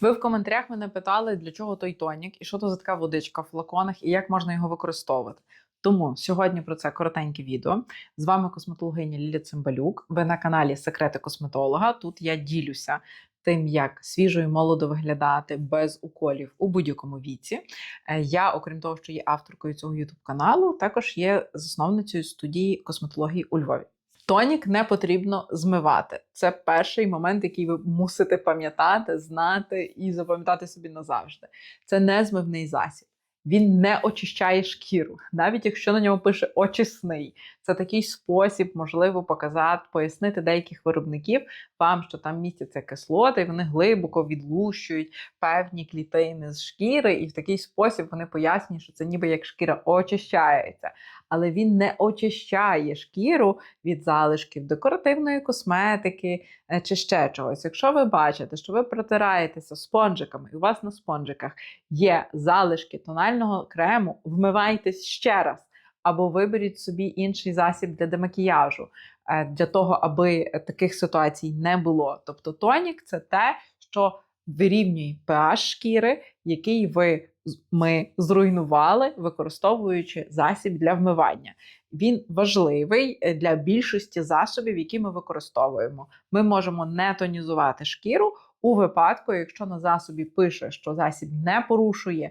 Ви в коментарях мене питали, для чого той тонік, і що то за така водичка в флаконах, і як можна його використовувати. Тому сьогодні про це коротеньке відео. З вами косметологиня Лілія Цимбалюк. Ви на каналі Секрети косметолога. Тут я ділюся тим, як свіжо і молодо виглядати без уколів у будь-якому віці. Е, Я, окрім того, що є авторкою цього youtube каналу, також є засновницею студії косметології у Львові. Тонік не потрібно змивати. Це перший момент, який ви мусите пам'ятати, знати і запам'ятати собі назавжди. Це не змивний засіб. Він не очищає шкіру, навіть якщо на ньому пише очисний. Це такий спосіб, можливо, показати, пояснити деяких виробників вам, що там містяться кислоти, і вони глибоко відлущують певні клітини з шкіри, і в такий спосіб вони пояснюють, що це ніби як шкіра очищається. Але він не очищає шкіру від залишків декоративної косметики е, чи ще чогось. Якщо ви бачите, що ви протираєтеся спонжиками, і у вас на спонжиках є залишки тонального крему, вмивайтесь ще раз. Або виберіть собі інший засіб для демакіяжу, е, для того, аби таких ситуацій не було. Тобто тонік це те, що вирівнює pH шкіри, який ви ми зруйнували, використовуючи засіб для вмивання. Він важливий е, для більшості засобів, які ми використовуємо. Ми можемо не тонізувати шкіру у випадку, якщо на засобі пише, що засіб не порушує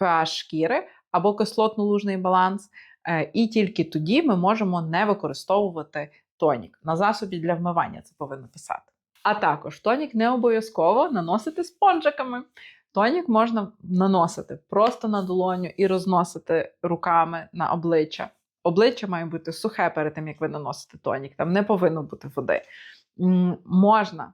pH шкіри або кислотно-лужний баланс, е, і тільки тоді ми можемо не використовувати тонік. На засобі для вмивання це повинно писати. А також тонік не обов'язково наносити спонжиками. Тонік можна наносити просто на долоню і розносити руками на обличчя. Обличчя має бути сухе перед тим, як ви наносите тонік. Там не повинно бути води. Можна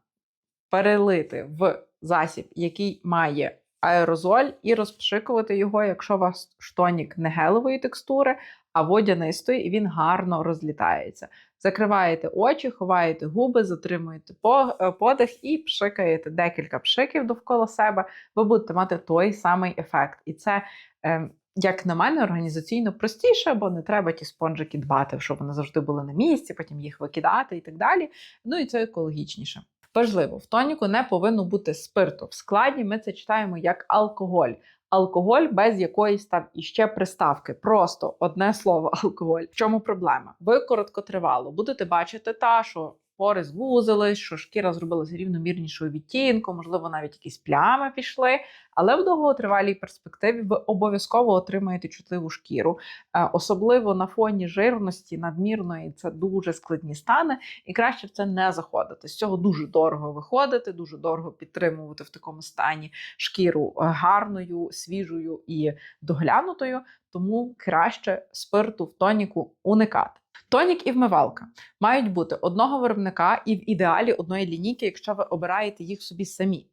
перелити в засіб, який має аерозоль, і розпшикувати його, якщо у вас штонік не гелевої текстури, а водянистої, і він гарно розлітається. Закриваєте очі, ховаєте губи, затримуєте е, подих і пшикаєте декілька пшиків довкола себе, ви будете мати той самий ефект. І це, е, як на мене, організаційно простіше, бо не треба ті спонжики дбати, щоб вони завжди були на місці, потім їх викидати і так далі. Ну і це екологічніше. Важливо, в тоніку не повинно бути спирту. В складі ми це читаємо як алкоголь. Алкоголь без якоїсь там іще приставки. Просто одне слово алкоголь. В чому проблема? Ви короткотривало будете бачити та, що пори звузились, що шкіра зробилася рівномірнішою відтінку, можливо, навіть якісь плями пішли. Але в довготривалій перспективі ви обов'язково отримаєте чутливу шкіру, Е, особливо на фоні жирності, надмірної це дуже складні стани, і краще в це не заходити. З цього дуже дорого виходити, дуже дорого підтримувати в такому стані шкіру е, гарною, свіжою і доглянутою. Тому краще спирту в тоніку уникати. Тонік і вмивалка мають бути одного виробника і в ідеалі одної лінійки, якщо ви обираєте їх собі самі.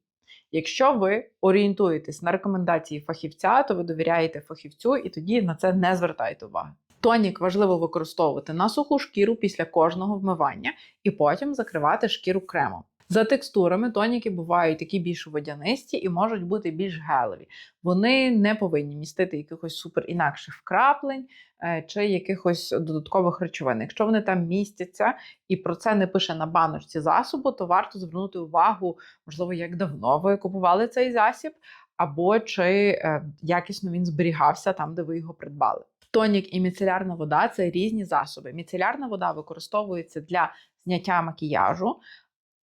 Якщо ви орієнтуєтесь на рекомендації фахівця, то ви довіряєте фахівцю і тоді на це не звертайте уваги. Тонік важливо використовувати на суху шкіру після кожного вмивання і потім закривати шкіру кремом. За текстурами тоніки бувають такі більш водянисті і можуть бути більш гелеві. Вони не повинні містити якихось супер інакших вкраплень е, чи якихось додаткових речовин. Якщо вони там містяться і про це не пише на баночці засобу, то варто звернути увагу, можливо, як давно ви купували цей засіб, або чи е, якісно він зберігався там, де ви його придбали. Тонік і міцелярна вода це різні засоби. Міцелярна вода використовується для зняття макіяжу,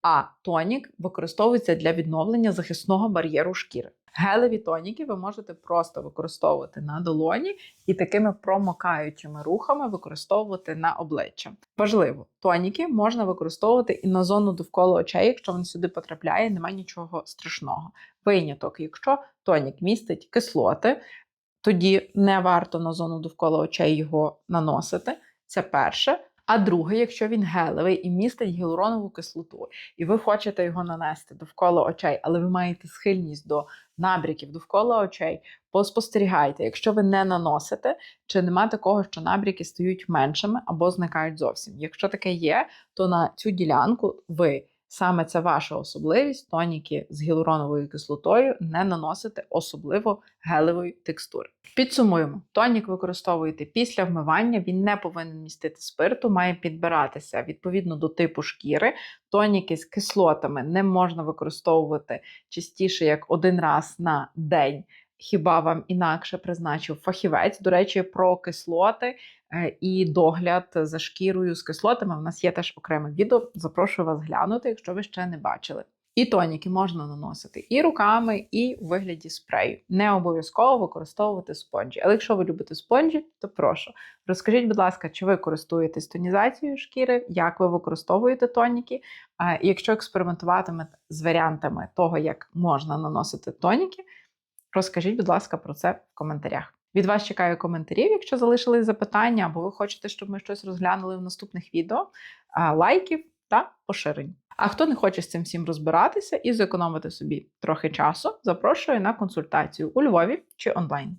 а тонік використовується для відновлення захисного бар'єру шкіри. Гелеві тоніки ви можете просто використовувати на долоні і такими промокаючими рухами використовувати на обличчя. Важливо, тоніки можна використовувати і на зону довкола очей, якщо він сюди потрапляє, немає нічого страшного. Виняток, якщо тонік містить кислоти, тоді не варто на зону довкола очей його наносити. Це перше. А друге, якщо він гелевий і містить гіалуронову кислоту, і ви хочете його нанести довкола очей, але ви маєте схильність до набріків довкола очей, поспостерігайте, якщо ви не наносите, чи нема такого, що набріки стають меншими або зникають зовсім. Якщо таке є, то на цю ділянку ви Саме це ваша особливість. Тоніки з гіалуроновою кислотою не наносити особливо гелевої текстури. Підсумуємо: тонік використовуєте після вмивання, він не повинен містити спирту, має підбиратися відповідно до типу шкіри. Тоніки з кислотами не можна використовувати частіше як один раз на день. Хіба вам інакше призначив фахівець? До речі, про кислоти е, і догляд за шкірою з кислотами. У нас є теж окреме відео. Запрошую вас глянути, якщо ви ще не бачили. І тоніки можна наносити і руками, і у вигляді спрею. Не обов'язково використовувати спонжі. Але якщо ви любите спонжі, то прошу. Розкажіть, будь ласка, чи ви користуєтесь тонізацією шкіри, як ви використовуєте тоніки? А якщо експериментуватимете з варіантами того, як можна наносити тоніки, розкажіть, будь ласка, про це в коментарях. Від вас чекаю коментарів, якщо залишили запитання, або ви хочете, щоб ми щось розглянули в наступних відео, лайків та поширень. А хто не хоче з цим всім розбиратися і зекономити собі трохи часу, запрошую на консультацію у Львові чи онлайн.